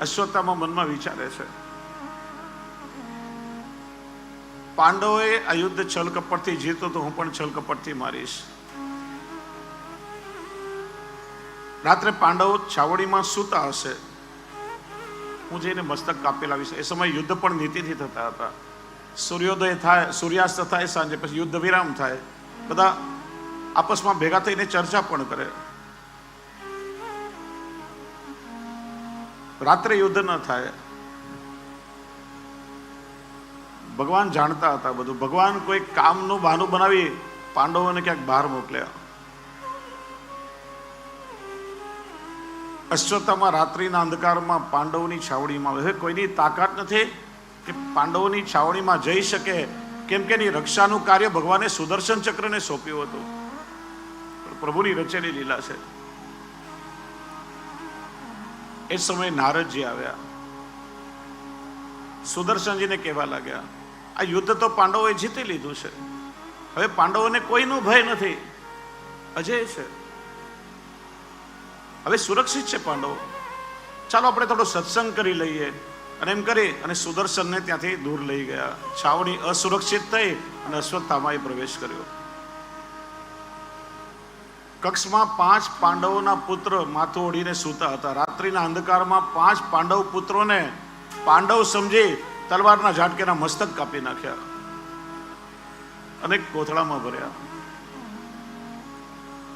અશ્વત્થામાં મનમાં વિચારે છે. પાંડવોએ આ યુદ્ધ છલ કપટથી જીતો તો હું પણ છલ કપટથી મારીશ. રાત્રે પાંડવો છાવડીમાં સૂતા હશે. હું જઈને મસ્તક કાપી લાવીશ. એ સમયે યુદ્ધ પણ નીતિથી થતા હતા. સૂર્યોદય થાય, સૂર્યાસ્ત થાય સાંજે, પછી યુદ્ધ વિરામ થાય. બધા આપસમાં ભેગા થઈને ચર્ચા પણ કરે. રાત્રે યુદ્ધ ન થાય. ભગવાન જાણતા હતા બધું. ભગવાન કોઈ કામનું બહાનું બનાવી પાંડવોને ક્યાંક બહાર મોકલ્યા. અશ્વત્થામાં રાત્રિના અંધકારમાં પાંડવોની છાવણીમાં હવે કોઈની તાકાત નથી કે પાંડવોની છાવણીમાં જઈ શકે. કેમ કે એની રક્ષાનું કાર્ય ભગવાને સુદર્શન ચક્રને સોંપ્યું હતું. પ્રભુની રચેલી લીલા છે. એ સમયે નારદજી આવ્યા. સુદર્શનજીને કહેવા લાગ્યા, આ યુદ્ધ તો પાંડવોએ જીતી લીધું છે. હવે પાંડવોને કોઈનો ભય નથી. અજય છે. હવે સુરક્ષિત છે પાંડવો. ચાલો આપણે થોડો સત્સંગ કરી લઈએ. અને એમ કરી અને સુદર્શનને ત્યાંથી દૂર લઈ ગયા. છાવણી અસુરક્ષિત થઈ અને અશ્વત્થામાં પ્રવેશ કર્યો. કક્ષમાં પાંચ પાંડવોના પુત્ર માથું ઓઢીને સૂતા હતા. રાત્રિના અંધકારમાં પાંચ પાંડવ પુત્રોને પાંડવ સમજી તલવારના ઝાટકેના મસ્તક કાપી નાખ્યા અને કોથળામાં ભર્યા.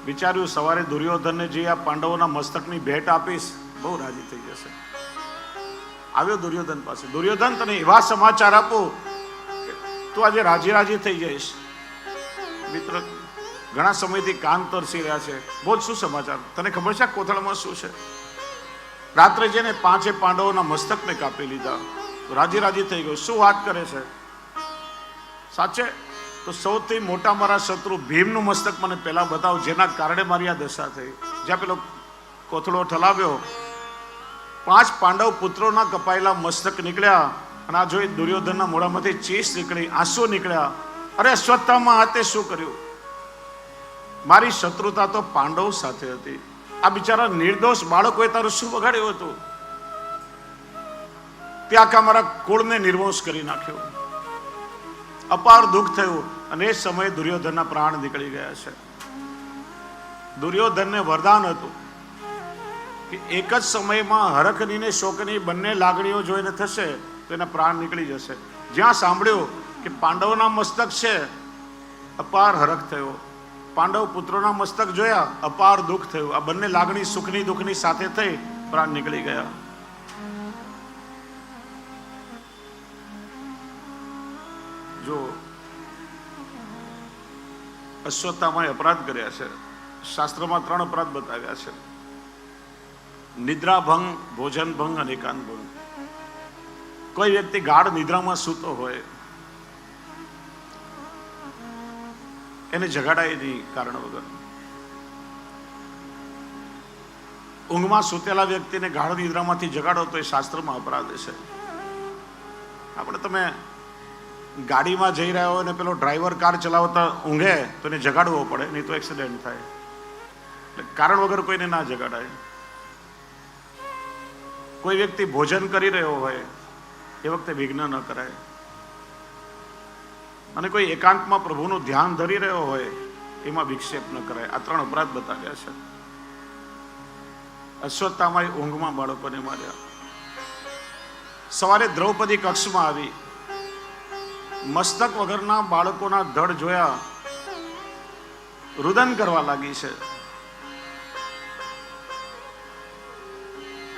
વિચાર્યું સવારે દુર્યોધનને જે આ પાંડવોના મસ્તકની ભેટ આપીશ, બહુ રાજી થઈ જશે. આવ્યો દુર્યોધન પાસે. દુર્યોધન, તને એવા સમાચાર આપો તું આજે રાજી રાજી થઈ જઈશ. મિત્ર ઘણા સમયથી કાન તરસી રહ્યા છે. બોલ, શું સમાચાર? તને ખબર છે કોથળામાં શું છે? રાત્રે જેને પાંચે પાંડવોના મસ્તકને કાપી લીધા. રાજી રાજી થઈ ગયો. શું વાત કરે છે? સાચે? તો સૌથી મોટા મારા શત્રુ ભીમનું મસ્તક મને પહેલા બતાવો, જેના કારણે મારી આ દશા થઈ. જ્યાં પેલો કોથળો ઠલાવ્યો. પાંચ પાંડવ પુત્રોના કપાયેલા મસ્તક નીકળ્યા અને આ જોઈ દુર્યોધનના મોઢામાંથી ચીસ નીકળી, આંસુ નીકળ્યા. અરે અશ્વત્થામાં હાથે શું કર્યું? મારી શત્રુતા તો પાંડવ સાથે હતી. આ બિચારા નિર્દોષ બાળકોએ તારું શું બગાડ્યું હતું? તે આખા મારા કુળને નિર્વંશ કરી નાખ્યો. અપાર દુઃખ થયું અને એ સમયે દુર્યોધનના પ્રાણ નીકળી ગયા છે. દુર્યોધનને વરદાન હતું કે એક જ સમયમાં હરખની ને શોકની બંને લાગણીઓ જોઈને થશે તો એના પ્રાણ નીકળી જશે. જ્યાં સાંભળ્યું કે પાંડવના મસ્તક છે, અપાર હરખ થયો. પાંડવ પુત્રોના મસ્તક જોયા, અપાર દુઃખ થયું. આ બંને લાગણી સુખની દુઃખની સાથે થઈ, પ્રાણ નીકળી ગયા. જો, અશ્વત્થામાએ અપરાધ કર્યા છે. શાસ્ત્રમાં ત્રણ અપરાધ બતાવ્યા છે. નિદ્રાભંગ ભોજન ભંગ અને એકાંત ભંગ કોઈ વ્યક્તિ ગાઢ નિદ્રામાં સૂતો હોય એને જગાડાય નહીં કારણ વગર. ઊંઘમાં સૂતેલા વ્યક્તિને ગાઢ નિદ્રામાંથી જગાડો તો એ શાસ્ત્રમાં અપરાધ છે આપણે તમે ગાડીમાં જઈ રહ્યા હોય ને પેલો ડ્રાઈવર કાર ચલાવતા ઊંઘે તો એને જગાડવો પડે, નહીં તો એક્સિડન્ટ થાય. એટલે કારણ વગર કોઈને ના જગાડાય. કોઈ વ્યક્તિ ભોજન કરી રહ્યો હોય, એ વખતે વિઘ્ન ન કરાય. અને કોઈ એકાંતમાં પ્રભુનું ધ્યાન ધરી રહ્યો હોય, એમાં વિક્ષેપ ન કરાય. આ ત્રણ અપરાધ બતાવ્યા છે. અશ્વત્થામાં ઊંઘમાં બાળકોને માર્યા. સવારે દ્રૌપદી કક્ષમાં આવી. મસ્તક વગરના બાળકોના ધડ જોયા. રુદન કરવા લાગી છે.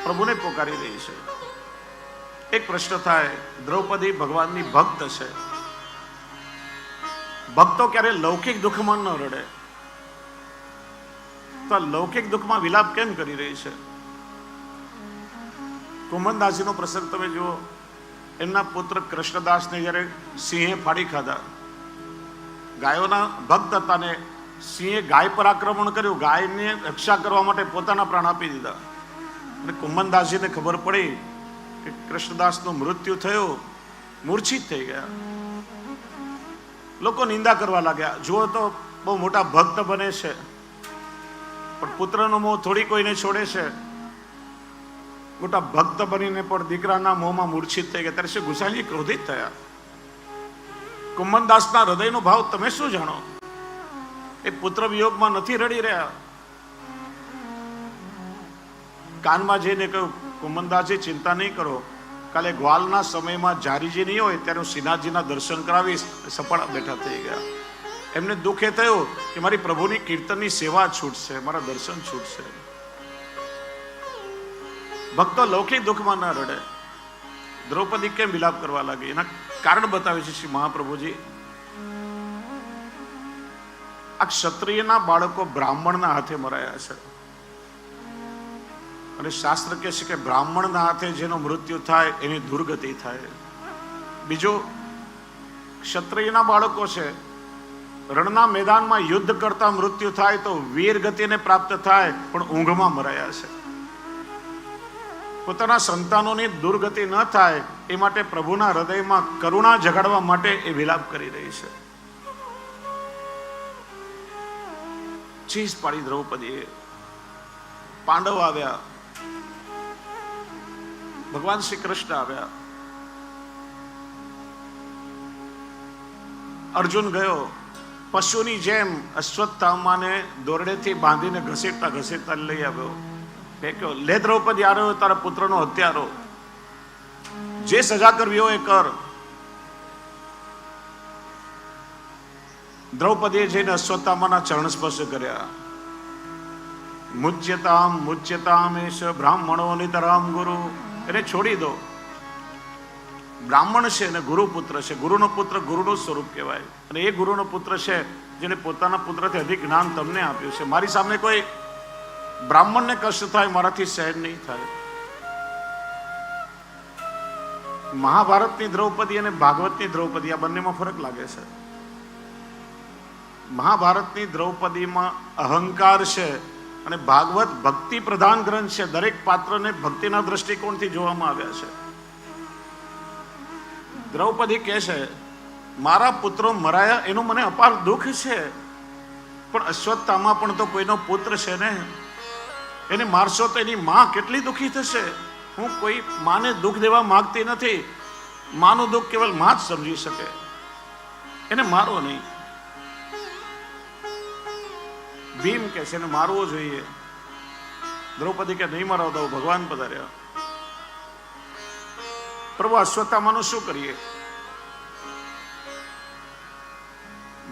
પ્રભુને પોકારી રહી છે. એક પ્રશ્ન થાય, દ્રૌપદી ભગવાનની ભક્ત છે. ભક્તો ક્યારે લૌકિક દુઃખમાં ન રડે. તો લૌકિક દુઃખમાં વિલાપ કેમ કરી રહી છે? કુંભનદાસીનો પ્રસંગ તમે જુઓ. એમના પુત્ર કૃષ્ણદાસને જ્યારે સિંહે ફાડી ખાધા. ગાયોના ભક્ત હતા ને સિંહે ગાય પર આક્રમણ કર્યું. ગાયને રક્ષા કરવા માટે પોતાના પ્રાણ આપી દીધા. અને કુંભનદાસજીને ખબર પડી કે કૃષ્ણદાસનું મૃત્યુ થયું. મૂર્છિત થઈ ગયા. લોકો નિંદા કરવા લાગ્યા. જુઓ તો બહુ મોટા ભક્ત બને છે. પણ પુત્રનો મોહ થોડી કોઈને છોડે છે. મોટા ભક્ત બનીને પણ દીકરાના મોંમાં મૂર્છિત થઈ ગયા. ત્યારે શ્રી ગુસાઈજી ક્રોધિત થયા. કુંભનદાસના હૃદયનો ભાવ તમે શું જાણો? એ પુત્ર વિયોગમાં નથી રડી રહ્યા. કાનમાં જઈને કહ્યું, કુંભનદાસજી, ચિંતા નહીં કરો. કાલે ગ્વાલના સમયમાં જારીજી નહીં હોય ત્યારે હું શ્રીનાથજીના દર્શન કરાવીશ. સફળ બેઠા થઈ ગયા. એમને દુઃખ એ થયું કે મારી પ્રભુની કીર્તનની સેવા છૂટશે, મારા દર્શન છૂટશે. ભક્તો લૌકિક દુઃખમાં ન રડે. દ્રૌપદી કેમ વિલાપ કરવા લાગી? એના કારણ બતાવે છે શ્રી મહાપ્રભુજી. આ ક્ષત્રિયના બાળકો બ્રાહ્મણના હાથે મરાયા છે. અને શાસ્ત્ર કહે છે કે બ્રાહ્મણના હાથે જેનો મૃત્યુ થાય, એની દુર્ગતિ થાય. બીજું, ક્ષત્રિયના બાળકો છે, રણના મેદાનમાં યુદ્ધ કરતા મૃત્યુ થાય તો વીર ગતિને પ્રાપ્ત થાય, પણ ઊંઘમાં મરાયા છે. પોતાના સંતાનોની દુર્ગતિ ન થાય, એ માટે પ્રભુના હૃદયમાં કરુણા જગાડવા માટે એ વિલાપ કરી રહી છે. ચીસ પાડી દ્રૌપદીએ. પાંડવ આવ્યા. ભગવાન શ્રી કૃષ્ણ આવ્યા. અર્જુન ગયો. પશુની જેમ અશ્વત્થામાને દોરડેથી બાંધીને ઘસેટતા ઘસેટતા લઈ આવ્યો. ફેંક્યો લે દ્રૌપદી આરો તારા પુત્રનો હત્યારો. જે સજા કરવી હોય એ કર. દ્રૌપદીએ જઈને અશ્વત્થામાના ચરણ સ્પર્શ કર્યા. મુચ્યતામ મુચ્યતામ એશ બ્રાહ્મણો નિતરામ ગુરુ એને છોડી દો. બ્રાહ્મણ છે અને ગુરુ પુત્ર છે. ગુરુનો પુત્ર ગુરુનું સ્વરૂપ કહેવાય. અને એ ગુરુનો પુત્ર છે જેને પોતાના પુત્રથી અધિક જ્ઞાન તમને આપ્યું છે. મારી સામે કોઈ બ્રાહ્મણને કષ્ટ થાય, મારાથી સહેન નહીં થાય. મહાભારતની દ્રૌપદી અને ભાગવતની દ્રૌપદી આ બંનેમાં ફરક લાગે છે. મહાભારતની દ્રૌપદીમાં અહંકાર છે. અને ભાગવત ભક્તિ પ્રધાન ગ્રંથ છે. દરેક પાત્રને ભક્તિના દ્રષ્ટિકોણથી જોવામાં આવ્યા છે. દ્રૌપદી કહે છે, મારા પુત્રો મરાયા એનું મને અપાર દુઃખ છે, પણ અશ્વત્થામાં પણ તો કોઈનો પુત્ર છે ને. એને મારશો તો એની માં કેટલી દુઃખી થશે? હું કોઈ માને દુઃખ દેવા માંગતી નથી. માનું દુઃખ કેવલમાં જ સમજી શકે. એને મારો નહીં. ભીમ કે છે મારવો જોઈએ. દ્રૌપદી કે નહીં મારવા તો ભગવાન પધાર્યા. પ્રભુ અશ્વત્થામાનું શું કરીએ?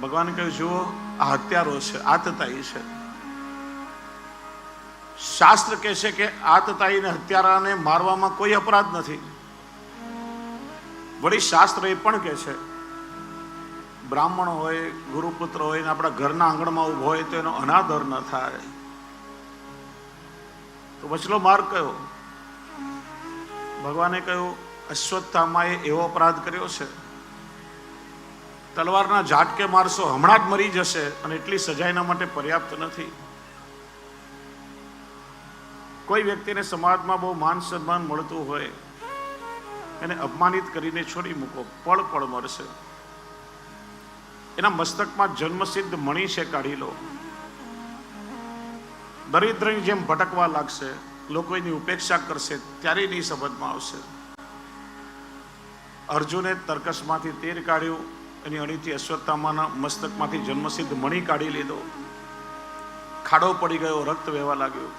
ભગવાન કહ્યું જુઓ, આ હત્યારો છે આતતાઈ છે. શાસ્ત્ર કહે છે કે આતતાઈ ને હત્યારાને મારવામાં કોઈ અપરાધ નથી. વળી શાસ્ત્ર એ પણ કહે છે બ્રાહ્મણ હોય, ગુરુપુત્ર હોય ને આપણા ઘરના આંગણમાં ઊભો હોય તો એનો અનાદર ન થાય. તો વચલો માર્ગ કયો? ભગવાને કહ્યું, અશ્વત્થામાએ એવો અપરાધ કર્યો છે. તલવારના ઝાટકે મારશો હમણાં જ મરી જશે અને એટલી સજા એના માટે પર્યાપ્ત નથી. કોઈ વ્યક્તિને સમાજમાં બહુ માન સન્માન મળતું હોય, એને અપમાનિત કરીને છોડી મૂકો, પળ પળ મળશે એના મસ્તકમાં જન્મસિદ્ધ મણી છે કાઢી લો. દરિદ્રની જેમ ભટકવા લાગશે લોકો એની ઉપેક્ષા કરશે ત્યારે એની સમજમાં આવશે. અર્જુને તર્કસમાંથી તીર કાઢ્યું, એની અણીથી અશ્વત્થામાના મસ્તકમાંથી જન્મસિદ્ધ મણી કાઢી લીધો. ખાડો પડી ગયો, રક્ત વહેવા લાગ્યો.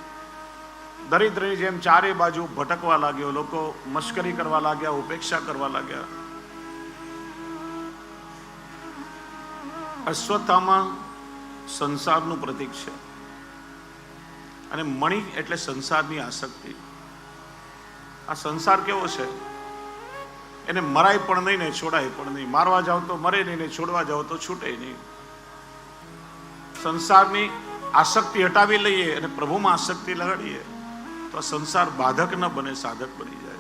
દરિદ્રની જેમ ચારે બાજુ ભટકવા લાગ્યો, લોકો મશ્કરી કરવા લાગ્યા, ઉપેક્ષા કરવા લાગ્યા. અશ્વત્થામા સંસારનું પ્રતીક છે. અને મણિ એટલે સંસારની આસક્તિ. આ સંસાર કેવો છે? એને મરાય પણ નહીં ને છોડાય પણ નહીં. મારવા જાવ તો મરે નહીં ને છોડવા જાવ તો છૂટે નહીં. સંસારની આસક્તિ હટાવી લઈએ અને પ્રભુમાં આસક્તિ લગાડીએ તો આ સંસાર બાધક ન બને, સાધક બની જાય.